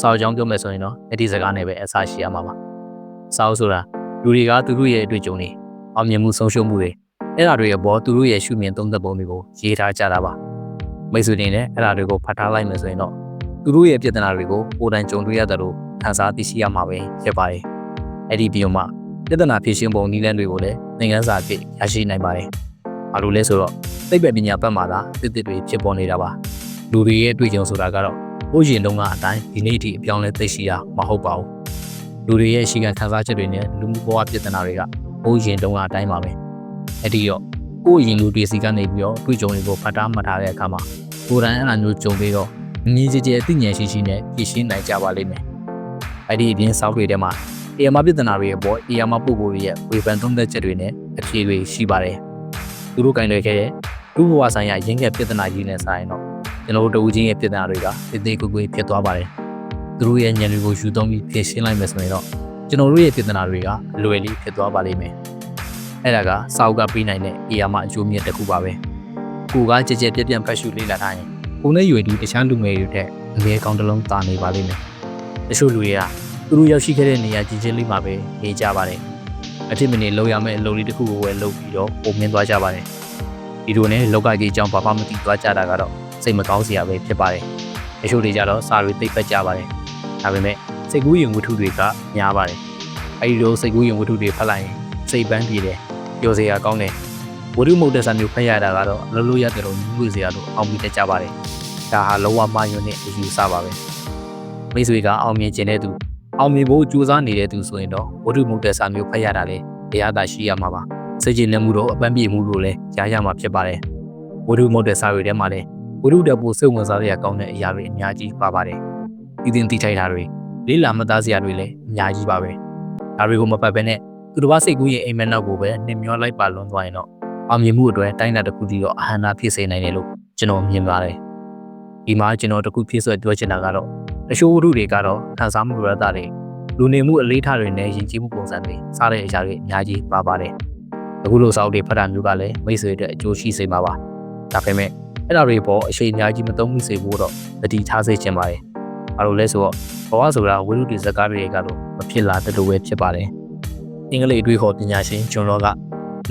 စာအုပ်ကြောင်းပြောမယ်ဆိုရင်တော့အဲ့ဒီစကားနဲ့ပဲအစားရှိရမှာပါစာအုပ်ဆိုတာလူတွေကသူတို့ရဲ့အတွေ့အကြုံတွေအောင်မြင်မှုဆုံးရှုံးမှုတွေအဲ့ဒါတွေအပေါ်သူတို့ရဲ့ရှုမြင်သုံးသပ်ပုံတွေကိုရေးထားကြတာပါမိတ်ဆွေတွေနဲ့အဲ့ဒါတွေကိုဖတ်ထားလိုက်မယ်ဆိုရင်တော့သူတို့ရဲ့ပြဿနာတွေကိုကိုယ်တိုင်ကြုံတွေ့ရတယ်လို့ခံစားသိရှိရမှာပဲဖြစ်ပါတယ်အဲ့ဒီပြီးတော့မှပြဿနာဖြေရှင်းပုံနည်းလမ်းတွေကိုလည်းသင်ခန်းစာအဖြစ်ရရှိနိုင်ပါတယ်ဘာလို့လဲဆိုတော့သိပ္ပံပညာဘက်မှာသာတစ်တစ်တွေဖြစ်ပေါ်နေတာပါလူတွေရဲ့အတွေ့အကြုံဆိုတာကတော့ ဟိုးရင်တုန်းကအတိုင်းဒီနေ့ထိအပြောင်းလဲသိရှိရမဟုတ်ပါဘူးလူတွေရဲ့ရှိခံခံစားချက်တွေနဲ့လူမှုဘဝပြဿနာတွေကဟိုးရင်တုန်းကအတိုင်းပါပဲအဲ့ဒီတော့ကိုယ့်ရင်လူတွေစီကနေပြီးတော့တွေ့ကြုံတွေကိုဖတ်တာမှတ်ထားတဲ့အခါမှာကိုယ်တိုင်အဲ့လိုမျိုးကြုံပြီးတော့မြည်ကြည်ကြည်အသိဉာဏ်ရှိရှိနဲ့ဖြည့်ရှင်းနိုင်ကြပါလိမ့်မယ်အဲ့ဒီအပြင်စောက်တွေထဲမှာအေယာမပြဿနာတွေရဲ့ပေါ်အေယာမပုဂ္ဂိုလ်တွေရဲ့ဝေဖန်သုံးသက်ချက်တွေနဲ့အဖြေတွေရှိပါတယ်သူတို့ကင်တွေခဲ့တဲ့လူဘဝဆိုင်ရာရင်းခဲ့ပြဿနာကြီးနဲ့ဆိုင်တော့ ကျွန်တော်တို့တဦးချင်းရဲ့ပြဿနာတွေကတိတိကျကျဖြစ်သွားပါတယ်သူတို့ရဲ့ဉာဏ်တွေကိုယူသုံးပြီးဖြည့်ရှင်းလိုက်မယ်ဆိုရင်တော့ကျွန်တော်တို့ရဲ့ပြဿနာတွေကအလွယ်လေးဖြစ်သွားပါလိမ့်မယ်အဲ့ဒါကစာအုပ်ကပြီးနိုင်တဲ့အေယာမအကျိုးမြတ်တစ်ခုပါပဲကိုကကြကြပြက်ပြက်ဖတ်ရှုလေ့လာထားရင်ကိုနဲ့ရွယ်ဒီတခြားလူငယ်တွေထက်အငယ်ကောင်းတစ်လုံးတာနေပါလိမ့်မယ်တချို့လူတွေကသူတို့ရောက်ရှိခဲ့တဲ့နေရာကြီးချင်းလေးမှာပဲနေကြပါတယ်အထစ်မနေလောက်ရမယ့်အလုပ်လေးတစ်ခုကိုဝယ်လုပ်ပြီးတော့ပုံမြင်သွားကြပါတယ်ဒီလိုနဲ့လောကကြီးအကြောင်းဘာမှမသိသွားကြတာကတော့ စိတ်မကောင်းစရာပဲဖြစ်ပါတယ်တချို့တွေကြတော့စာတွေသိပ်ပတ်ကြပါတယ်ဒါပေမဲ့စိတ်ကူးရင်ဝတ္ထုတွေကများပါတယ်အဲဒီလိုစိတ်ကူးရင်ဝတ္ထုတွေဖတ်လိုက်ရင်စိတ်ပန်းပြေတယ်ပျော်စရာကောင်းတယ်ဝတ္ထုမဟုတ်တဲ့စာမျိုးဖတ်ရတာကတော့အလိုလိုရတယ်လို့ညှို့စရာလို့အောင်ပြီးတတ်ကြပါတယ်ဒါဟာလောကမှာယွန်းတဲ့အယူဆပါပဲမိတ်ဆွေကအောင်မြင်ခြင်းတဲ့သူအောင်မြင်ဖို့ကြိုးစားနေတဲ့သူဆိုရင်တော့ဝတ္ထုမဟုတ်တဲ့စာမျိုးဖတ်ရတာလေတရားသာရှိရမှာပါစိတ်ကြည်နေမှုတော့အပန်းပြေမှုလို့လည်းကြားရမှာဖြစ်ပါတယ်ဝတ္ထုမဟုတ်တဲ့စာတွေထဲမှာလည်း ဝတ္ထုတက်ဖို့စိတ်ဝင်စားစရာကောင်းတဲ့အရာတွေအများကြီးပါပါတယ်ဒီတင်တိထိုက်တာတွေလေးလာမသားစရာတွေလည်းအများကြီးပါပဲဒါတွေကိုမပတ်ဘဲနဲ့သူတစ်ပါးစိတ်ကူးရဲ့အိမ်မက်နောက်ကိုပဲနှင်မျောလိုက်ပါလွန်သွားရင်တော့အောင်မြင်မှုအတွက်တိုင်းတာတစ်ခုစီတော့အဟန္တာဖြစ်စေနိုင်တယ်လို့ကျွန်တော်မြင်ပါတယ်ဒီမှာကျွန်တော်တစ်ခုဖြစ်ဆွဲပြောချင်တာကတော့တချို့ဝတ္ထုတွေကတော့ခံစားမှုရတာတွေလူနေမှုအလေးထားတွေနဲ့ယဉ်ကျေးမှုပုံစံတွေစားတဲ့အရာတွေအများကြီးပါပါတယ်အခုလိုစာအုပ်တွေဖတ်တာမျိုးကလည်းမိတ်ဆွေတွေအကျိုးရှိစေမှာပါဒါပေမဲ့ အဲ့ဒါတွေပေါ်အရှိန်အများကြီးမသုံးမိစေဖို့တော့တတိထားစေချင်ပါတယ်။ဘာလို့လဲဆိုတော့ဘဝဆိုတာဝိရုဒ္ဓဇကားတွေကတော့မဖြစ်လာတဲ့လိုပဲဖြစ်ပါတယ်။အင်္ဂလိပ်အတွေးခေါ်ပညာရှင်ဂျွန်လောက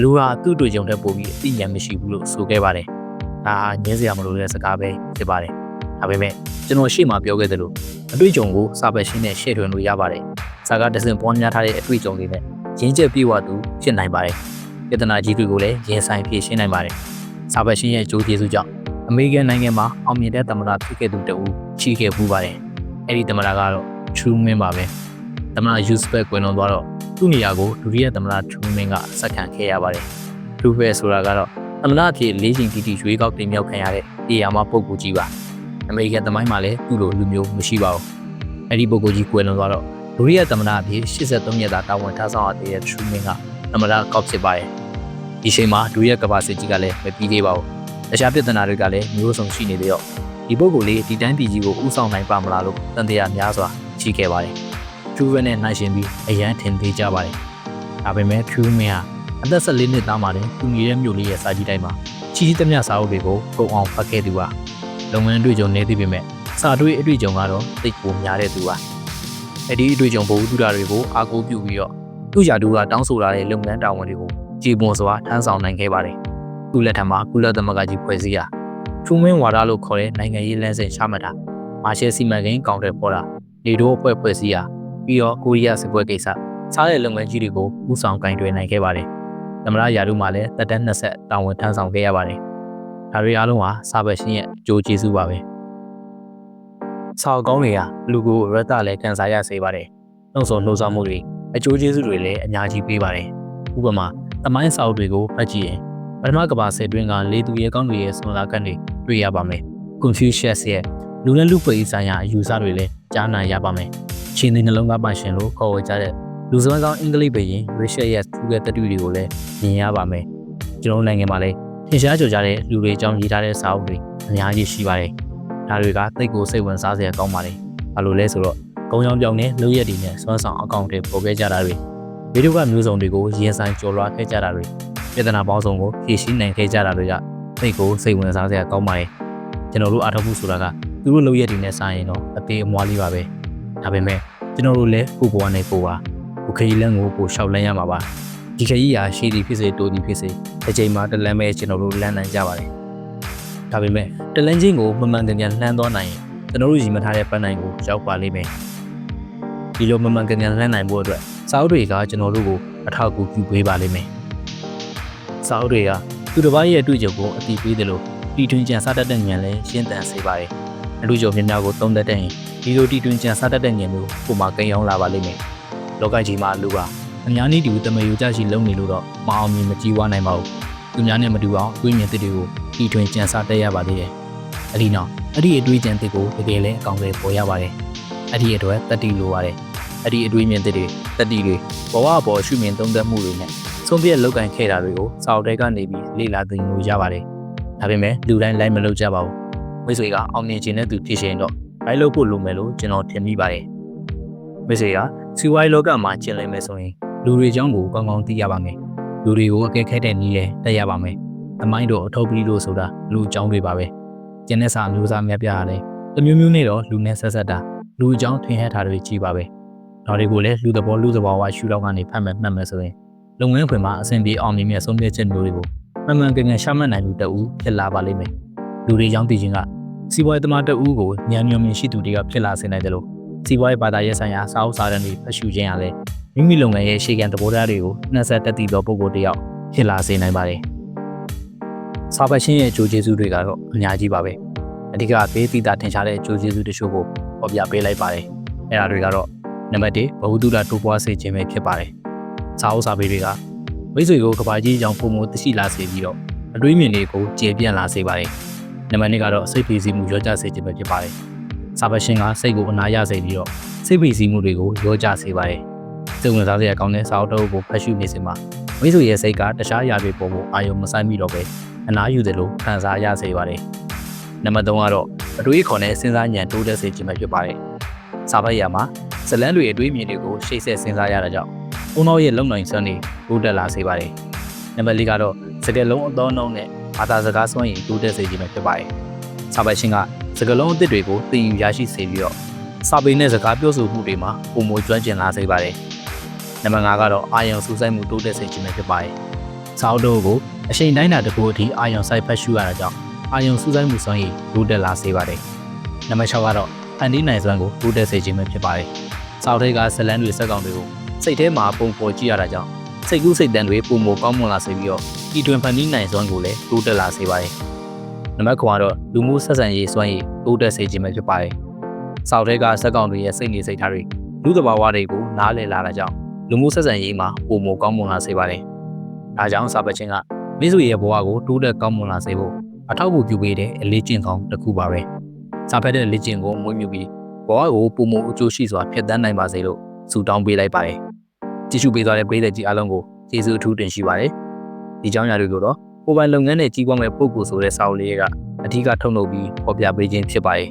လူဟာသူ့တွေ့ကြုံတဲ့ပုံပြီးအသိဉာဏ်မရှိဘူးလို့ဆိုခဲ့ပါတယ်။ဒါဟာညင်းစရာမလိုတဲ့စကားပဲဖြစ်ပါတယ်။ဒါပေမဲ့ကျွန်တော်ရှေ့မှာပြောခဲ့သလိုအတွေ့အကြုံကိုစာပတ်ရှင်းနဲ့ရှေ့ထွင်လို့ရပါတယ်။စာကတစင်ပေါ်များထားတဲ့အတွေ့အကြုံတွေနဲ့ရင်းချက်ပြေဝသူဖြစ်နိုင်ပါတယ်။ပြဿနာကြီးတွေကိုလည်းရင်ဆိုင်ဖြေရှင်းနိုင်ပါတယ်။စာပတ်ရှင်းရဲ့အကျိုးကျေးဇူးကြောင့် အမေရိကန်နိုင်ငံမှာအောင်မြင်တဲ့သမ္မတဖြစ်ခဲ့သူတဦးချီးခဲ့ပူးပါတယ်။အဲ့ဒီသမ္မတကတော့ Truman ပါပဲ။သမ္မတ Roosevelt ကွယ်လွန်သွားတော့သူ့နေရာကိုဒုတိယသမ္မတ Truman ကဆက်ခံခဲ့ရပါတယ်။ Roosevelt ဆိုတာကတော့သမ္မတအဖြစ်လေးချိန်တီတီရွေးကောက်တင်မြှောက်ခံရတဲ့တရားမပုဂ္ဂိုလ်ကြီးပါ။အမေရိကန်သမိုင်းမှာလည်းသူ့လိုလူမျိုးမရှိပါဘူး။အဲ့ဒီပုဂ္ဂိုလ်ကြီးကွယ်လွန်သွားတော့ဒုတိယသမ္မတအဖြစ်83ရက်သာတာဝန်ထမ်းဆောင်ရတဲ့ Truman ကသမ္မတကောက်ဖြစ်ပါတယ်။ဒီချိန်မှာဒုတိယကမ္ဘာစစ်ကြီးကလည်းမပြီးသေးပါဘူး။ တခြားပြဿနာတွေကလည်းမျိုးစုံရှိနေသေးတော့ဒီပုဂ္ဂိုလ်လေးဒီတိုင်းပြည်ကြီးကိုဥဆောင်နိုင်ပါမလားလို့တန်တရားများစွာရှိခဲ့ပါတယ်။ Truman နဲ့နိုင်ရှင်ပြီးအရန်ထင်သေးကြပါတယ်။ဒါပေမဲ့ Truman ဟာအသက်14နှစ်သားမှာတင်သူနေတဲ့မြို့လေးရဲ့စာကြီးတိုင်းမှာချီးချီးသမျှစာအုပ်တွေကိုပုံအောင်ဖတ်ခဲ့သူပါ။လုပ်ငန်းအတွေ့အကြုံနေသေးပေမဲ့စာတွေ့အတွေ့အကြုံကတော့သိပ်ပိုများတဲ့သူပါ။အဲ့ဒီအတွေ့အကြုံဘုံတူတာတွေကိုအားကိုးပြုပြီးတော့သူ့ယာတူကတောင်းဆိုလာတဲ့လုပ်ငန်းတာဝန်တွေကိုကြည်ပွန်စွာထမ်းဆောင်နိုင်ခဲ့ပါတယ်။ သူ့လက်ထက်မှာကုလသမဂ္ဂကြီးဖွဲ့စည်းရာထူးမင်းဝါဒလို့ခေါ်တဲ့နိုင်ငံရေးလမ်းစဉ်ရှာမှတ်တာမာရှယ်စီမံကိန်းကောင်တယ်ပေါ်တာလေတိုးအဖွဲ့ဖွဲ့စည်းရာပြီးတော့ကိုရီးယားစစ်ပွဲကိစ္စစားတဲ့လုပ်ငန်းကြီးတွေကိုဥဆောင်ကင်တွယ်နိုင်ခဲ့ပါတယ်။သမရယာတို့မှလည်းတက်တန်း20တာဝန်ထမ်းဆောင်ခဲ့ရပါတယ်။ဒါတွေအားလုံးဟာစာပတ်ရှင်ရဲ့အကျိုးကျေးဇူးပါပဲ။စာကောင်းတွေကလူကိုရတလည်းကန်စားရစေပါတယ်။နှုတ်ဆော်နှိုးဆော်မှုတွေအကျိုးကျေးဇူးတွေလည်းအများကြီးပေးပါတယ်။ဥပမာသမိုင်းစာအုပ်တွေကိုဖတ်ကြည့်ရင် ပထမကမ္ဘာစစ်တွင်းကလေသူရဲကောင်းတွေရဲ့ဆွမ်းလာကန့်တွေတွေ့ရပါမယ်။ Confucius ရဲ့လူနဲ့လူဖွဲ့ရေးဆိုင်ရာအယူဆတွေလည်းကြားနာရပါမယ်။ချင်းသည်နှလုံးသားပိုင်ရှင်လို့ခေါ်ဝေကြတဲ့လူစွမ်းဆောင်အင်္ဂလိပ်ဘရင် Richard ရဲ့သူရဲ့တတူတွေကိုလည်းမြင်ရပါမယ်။ကျွန်တော်နိုင်ငံမှာလည်းထင်ရှားကြကြတဲ့လူတွေအကြောင်းရေးထားတဲ့စာအုပ်တွေအများကြီးရှိပါတယ်။ဒါတွေကသိကိုစိတ်ဝင်စားစရာကောင်းပါတယ်။ဘာလို့လဲဆိုတော့ကုံရောင်ပြောင်နဲ့လူရက်တွေနဲ့စွမ်းဆောင်အကောင့်တွေပေါ်ခဲ့ကြတာတွေ ဗီဒီယိုကမျိုးစုံတွေကိုရင်ဆိုင်ကြော်လွှားခဲ့ကြတာတွေပြဿနာပေါင်းစုံကိုဖြေရှင်းနိုင်ခဲ့ကြတာတွေကသိကိုစိတ်ဝင်စားစရာကောင်းပါတယ်ကျွန်တော်တို့အားထုတ်မှုဆိုတာကသူတို့လုပ်ရက်တွေနဲ့ဆိုင်ရင်တော့အသေးအမွားလေးပါပဲဒါပေမဲ့ကျွန်တော်တို့လည်းကိုယ့်ဘဝနဲ့ကိုယ်ပါကိုယ်ခရီးလမ်းကိုကိုယ်ရှောက်လန်းရမှာပါဒီခရီးဟာရှည်ဒီဖြစ်စေတိုးဒီဖြစ်စေတစ်ချိန်မှာတစ်လမ်းပဲကျွန်တော်တို့လမ်းနိုင်ကြပါတယ်ဒါပေမဲ့တလန်းချင်းကိုမမှန်ကန်ကန်လှမ်းသွားနိုင်ရင်ကျွန်တော်တို့ရည်မှတ်ထားတဲ့ပန်းနိုင်ကိုရောက်ပါလိမ့်မယ်ဒီလိုမမှန်ကန်ကန်လှမ်းနိုင်ဖို့အတွက် စာအုပ်တွေကကျွန်တော်တို့ကိုအထောက်အကူပြုပေးပါလိမ့်မယ်စာအုပ်တွေကသူတစ်ပါးရဲ့အတွေ့အကြုံကိုအတည်ပြုတယ်လို့တီထွင်ကြံစားတတ်တဲ့ဉာဏ်လည်းရှင်းတန်စေပါတယ်အတွေ့အကြုံများများကိုသုံးသပ်တဲ့ရင်ဒီလိုတီထွင်ကြံစားတတ်တဲ့ဉာဏ်မျိုးကိုမှကိန်းအောင်လာပါလိမ့်မယ်လောကကြီးမှာလူကအများနည်းတူတမယူကြရှိလုံးနေလို့တော့မအောင်မြင်မကြီးဝါနိုင်ပါဘူးသူများနဲ့မတူအောင်တွေးမြင်တဲ့တွေကိုတီထွင်ကြံစားတတ်ရပါသေးတယ်အဲ့ဒီနောက်အဲ့ဒီအတွေးကြံတဲ့ကိုတကယ်လဲအကောင်းဆုံးပေါ်ရပါတယ်အဲ့ဒီအတွက်တတိလိုပါတယ်အဲ့ဒီအတွေးမြင်တဲ့တွေ တတိတွေဘဝအပေါ်ရှုမြင်သုံးသပ်မှုတွေနဲ့ဆုံးဖြတ်လောက်ကန်ခဲ့တာတွေကိုစာအုပ်ထဲကနေပြီးလေ့လာသိလို့ရပါတယ်ဒါပေမဲ့လူတိုင်းလိုက်မလုပ်ကြပါဘူးမိတ်ဆွေကအောင်မြင်ခြင်းတဲ့သူဖြစ်ရှင်တော့လိုက်လုပ်ဖို့လိုမယ်လို့ကျွန်တော်ထင်မိပါတယ်မိတ်ဆွေကစီဝိုင်းလောကမှာကျင်လည်မယ်ဆိုရင်လူတွေအကြောင်းကိုကောင်းကောင်းသိရပါမယ်လူတွေကိုအကဲခဲတဲ့နည်းနဲ့တက်ရပါမယ်အမိုင်းတို့အထောက်ပြီးလို့ဆိုတာလူအကြောင်းတွေပါပဲကျန်တဲ့စာအမျိုးသားများပြရတယ်တမျိုးမျိုးနဲ့တော့လူနဲ့ဆက်ဆက်တာလူအကြောင်းထင်ဟတာတွေကြီးပါပဲ ဒါတွေကိုလည်းလူသဘောလူသဘောဝါရှုတော့ကနေဖတ်မယ်မှတ်မယ်ဆိုရင်လုပ်ငန်းခွင်မှာအဆင်ပြေအောင်မြင်မြတ်ဆုံးဖြတ်ချက်မျိုးတွေကိုမှန်မှန်ကန်ကန်ရှာမှတ်နိုင်မှုတအူးဖြစ်လာပါလိမ့်မယ်လူတွေကြောင်းတည်ခြင်းကစီးပွားရေးသမားတအူးကိုဉာဏ်ညွန်မြင်ရှိသူတွေကဖြစ်လာစေနိုင်တယ်လို့စီးပွားရေးဘာသာရေးဆိုင်ရာစာအုပ်စာတမ်းတွေဖတ်ရှုခြင်းရလဲမိမိလုပ်ငန်းရဲ့ရှေ့ကန်သဘောထားတွေကိုနှက်ဆက်တက်တည်သောပုဂ္ဂိုလ်တစ်ယောက်ဖြစ်လာစေနိုင်ပါတယ်စာပတ်ရှင်းရဲ့အကျိုးကျေးဇူးတွေကတော့အများကြီးပါပဲအဓိကဘေးသီတာထင်ရှားတဲ့အကျိုးကျေးဇူးတချို့ကိုပေါ်ပြပေးလိုက်ပါတယ်အဲ့ဒါတွေကတော့ နံပါတ်1ဘဝတုဒ္ဒတိုးပွားစေခြင်းပဲဖြစ်ပါတယ်စာအုပ်စာပေတွေကမိတ်ဆွေကိုကဘာကြီးကြောင့်ပုံမသိရှိလာစေပြီးတော့အတွေးမြင်တွေကိုကျေပြန့်လာစေပါတယ်နံပါတ်2ကတော့စိတ်ဖိစီးမှုရောကြစေခြင်းပဲဖြစ်ပါတယ်စာပတ်ရှင်းကစိတ်ကိုအနာရစေပြီးတော့စိတ်ဖိစီးမှုတွေကိုရောကြစေပါတယ်စိတ်ဝင်စားစရာကောင်းတဲ့စာအုပ်တစ်အုပ်ကိုဖတ်ရှုနေစဉ်မှာမိတ်ဆွေရဲ့စိတ်ကတခြားအရာတွေပေါ်ကိုအာရုံမဆိုင်မိတော့ပဲအနာယူတယ်လို့ခံစားရစေပါတယ်နံပါတ်3ကတော့အတွေးခေါ်တဲ့စဉ်းစားဉာဏ်တိုးတက်စေခြင်းပဲဖြစ်ပါတယ်စာပတ်ရမှာ ဇလန်းတွေအတွေးမြင်တွေကိုရှေ့ဆက်စဉ်းစားရတာကြောင့်အုံတော်ရဲ့လုံနိုင်စွမ်းတွေတိုးတက်လာစေပါတယ်နံပါတ်4ကတော့စကလုံးအသောနှုံးနဲ့ဘာသာစကားစွမ်းရည်တိုးတက်စေခြင်းပဲဖြစ်ပါတယ်စာပတ်ရှင်ကစကလုံးအသစ်တွေကိုသင်ယူရရှိစေပြီးတော့စာပေနဲ့စကားပြောဆိုမှုတွေမှာပုံမကျွမ်းကျင်လာစေပါတယ်နံပါတ်5ကတော့အာယုံစူးစိုက်မှုတိုးတက်စေခြင်းပဲဖြစ်ပါတယ်စာအုပ်တို့ကိုအချိန်တိုင်းတာတစ်ခုအထိအာယုံစိုက်ဖတ်ရှုရတာကြောင့်အာယုံစူးစိုက်မှုစွမ်းရည်တိုးတက်လာစေပါတယ်နံပါတ်6ကတော့ဖန်တီးနိုင်စွမ်းကိုတိုးတက်စေခြင်းပဲဖြစ်ပါတယ် စာအုပ်တွေကဇလန်းတွေစက်ကောင်တွေကိုစိတ်ထဲမှာပုံပေါ်ကြည့်ရတာကြောင့်စိတ်ကူးစိတ်တန်တွေပုံမကောင်းမွန်လာစေပြီးတော့ဤတွင်ဖန်တီးနိုင်စွမ်းကိုလည်းတိုးတက်လာစေပါတယ်နံပါတ်9ကတော့လူမှုဆက်ဆံရေးစွမ်းရည်တိုးတက်စေခြင်းပဲဖြစ်ပါတယ်စာအုပ်တွေကစက်ကောင်တွေရဲ့စိတ်နေစိတ်ထားတွေလူသဘာဝတွေကိုနားလည်လာတာကြောင့်လူမှုဆက်ဆံရေးမှာပုံမကောင်းမွန်လာစေပါတယ်ဒါကြောင့်စာပတ်ချင်းကမိစုရဲ့ဘဝကိုတိုးတက်ကောင်းမွန်လာစေဖို့အထောက်အကူပြုပေးတဲ့အလေးကျင့်ကောင်းတစ်ခုပါပဲစာဖတ်တဲ့လေ့ကျင့်ကိုမွေးမြူပြီး ဘဝကိုပုံမအကျိုးရှိစွာဖျက်ဆီးနိုင်ပါစေလို့ဆုတောင်းပေးလိုက်ပါတယ်ကြည့်ရှုပေးသွားတဲ့ပရိသတ်ကြီးအားလုံးကိုကျေးဇူးအထူးတင်ရှိပါတယ်ဒီကြောင်းရာတွေကိုတော့ကိုယ်ပိုင်လုပ်ငန်းနဲ့ကြီးပွားမဲ့ပုံကိုဆိုတဲ့စာအုပ်လေးကအထူးကထုတ်လုပ်ပြီးဖော်ပြပေးခြင်းဖြစ်ပါတယ်